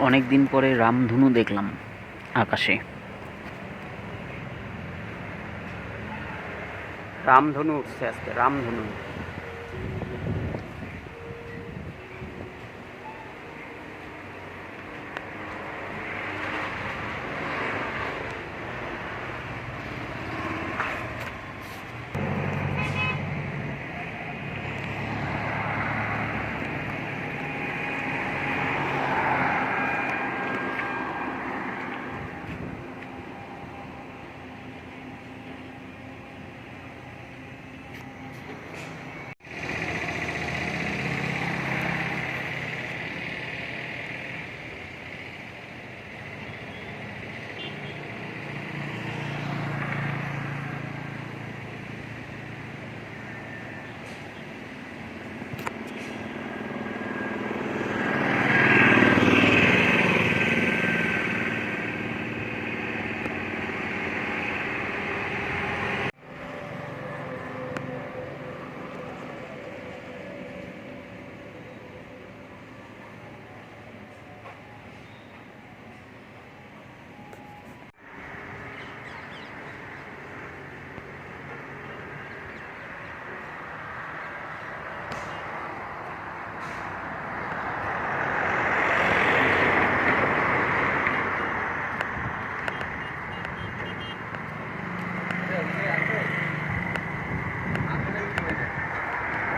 অনেক দিন পরে রামধনু দেখলাম আকাশে। রামধনু উঠছে আজকে রামধনু।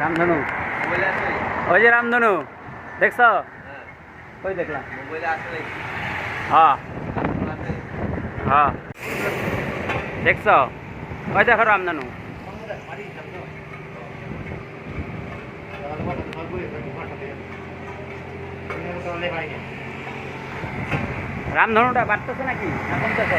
রামধনু। ওই যে রামধনু দেখছ? ওই দেখলাম। হ্যাঁ। হ্যাঁ। দেখছ? ওই দেখো রামধনু। রামধনুটা বাড়তেছে নাকি? না কমতেছে?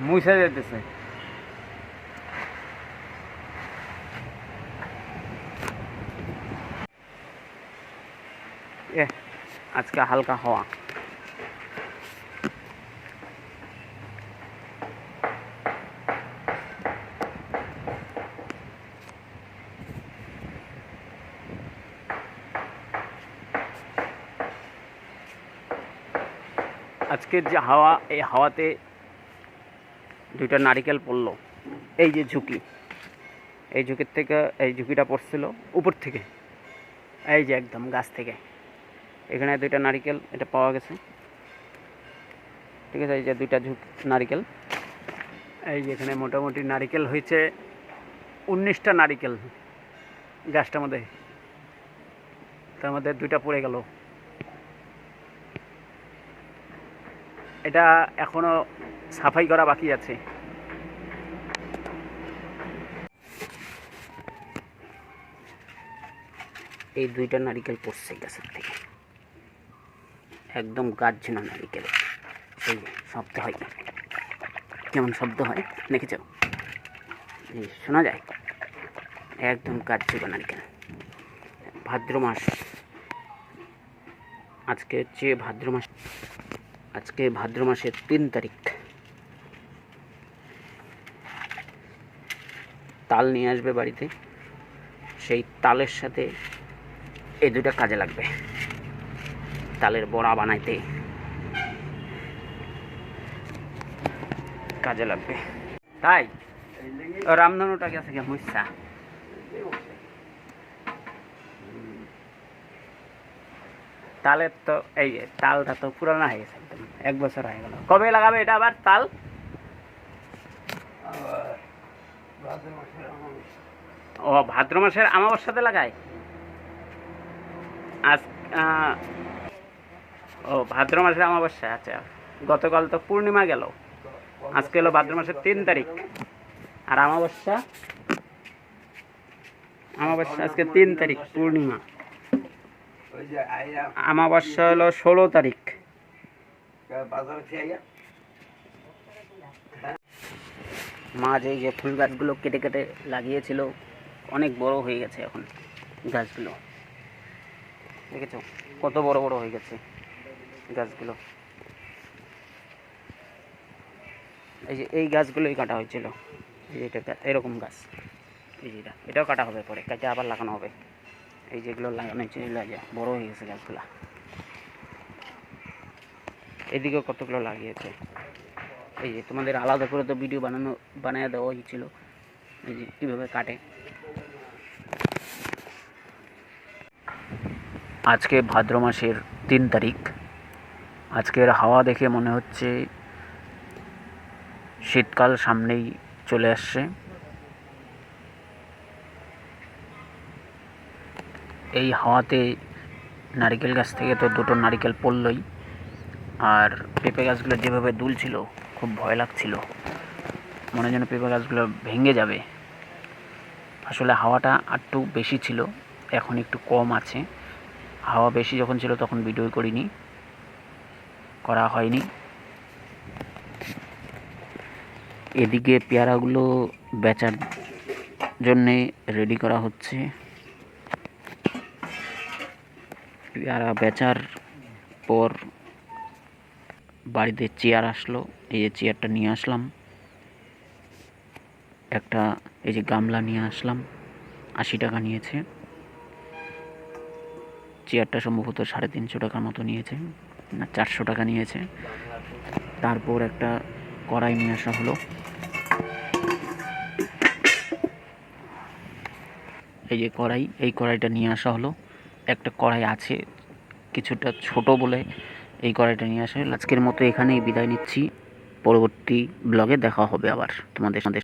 মুছে যেতেছে এ আজকে হালকা হাওয়া আজকের যে হাওয়া এই হাওয়াতে দুইটা নারিকেল পড়ল। এই যে ঝুঁকি। এই ঝুঁকির থেকে, এই ঝুঁকিটা পড়ছিল উপর থেকে। এই যে একদম গাছ থেকে। এখানে দুইটা নারিকেল, এটা পাওয়া গেছে। ঠিক আছে, এই যে দুইটা ঝুঁকি, নারিকেল। এই যে এখানে মোটামুটি নারিকেল হয়েছে উনিশটা নারিকেল গাছটার মধ্যে। তার মধ্যে দুইটা পড়ে গেল। এটা এখনও সাফাই করা বাকি আছে। এই দুইটা নারিকেল পড়ছে গাছের থেকে। একদম গাছ না নারিকেল। এই শব্দ হয়। কেমন শব্দ হয়? দেখেছ? এই শোনা যায়? একদম গাছ নারিকেল। ভাদ্র মাস আজকে হচ্ছে ভাদ্র মাস আজকে ভাদ্র মাসের তিন তারিখ। তাল নিয়ে আসবে বাড়িতে। সেই তালের সাথে এই দুটা কাজে লাগবে। তালের বড়া বানাইতে কাজে লাগবে। তাই, রামধনুটা গেছে কে মুসা তালের তো এই তালটা তো পুরানো হয়ে গেছে একদম, এক বছর হয়ে গেল। কবে লাগাবে এটা আবার তাল? ও, ভাদ্র মাসের আমাবস্যাতে লাগায়? আজ ও, ভাদ্র মাসের আমাবস্যা আচ্ছা। গতকাল তো পূর্ণিমা গেল। আজকে হলো ভাদ্র মাসের তিন তারিখ। আর আমাবস্যা? আমাবস্যা আজকে তিন তারিখ, পূর্ণিমা। আমাবস্যা হলো ষোলো তারিখ। মা যে যে ফুল গাছগুলো কেটে কেটে লাগিয়েছিল, অনেক বড় হয়ে গেছে এখন গাছগুলো। দেখেছ? কত বড় বড় হয়ে গেছে গাছগুলো। এই যে এই গাছগুলোই কাটা হয়েছিল। এই এটা, এরকম গাছ। এই এটাও কাটা হবে পরে কাটে আবার লাগানো হবে। এই যেগুলো লাগানো হয়েছে, এগুলো যে বড় হয়ে গেছে গাছগুলা। এদিকেও কতগুলো লাগিয়েছে। এই যে তোমাদের আলাদা করে তো ভিডিও বানানো, বানিয়ে দেওয়া হয়েছিল এই যে কীভাবে কাটে। আজকে ভাদ্র মাসের তিন তারিখ। আজকের হাওয়া দেখে মনে হচ্ছে শীতকাল সামনেই চলে আসছে। এই হাওয়াতে নারিকেল গাছ থেকে তো দুটো নারিকেল পড়লই। আর পেঁপে গাছগুলো যেভাবে দুলছিল, খুব ভয় লাগছিল। মনে যেন পেঁপে গাছগুলো ভেঙে যাবে। আসলে হাওয়াটা একটু বেশি ছিল, এখন একটু কম আছে। হাওয়া বেশি যখন ছিল তখন ভিডিও করিনি, করা হয়নি। এদিকে পেয়ারাগুলো বেচার জন্যে রেডি করা হচ্ছে। পেয়ারা বেচার পর বাড়িতে চেয়ার আসলো। এই যে চেয়ারটা নিয়ে আসলাম। একটা এই যে গামলা নিয়ে আসলাম। আশি টাকা নিয়েছে। চেয়ারটা সম্ভবত সাড়ে তিনশো টাকার মতো নিয়েছে না চারশো টাকা নিয়েছে। তারপর একটা কড়াই নিয়ে আসা হলো। এই যে কড়াই, এই কড়াইটা নিয়ে আসা হলো। একটা কড়াই আছে, কিছুটা ছোট বলে এই কড়াইটা নিয়ে আসা আজকের মতো এখানেই বিদায় নিচ্ছি। পরবর্তী ব্লগে দেখা হবে আবার তোমাদের সাথে।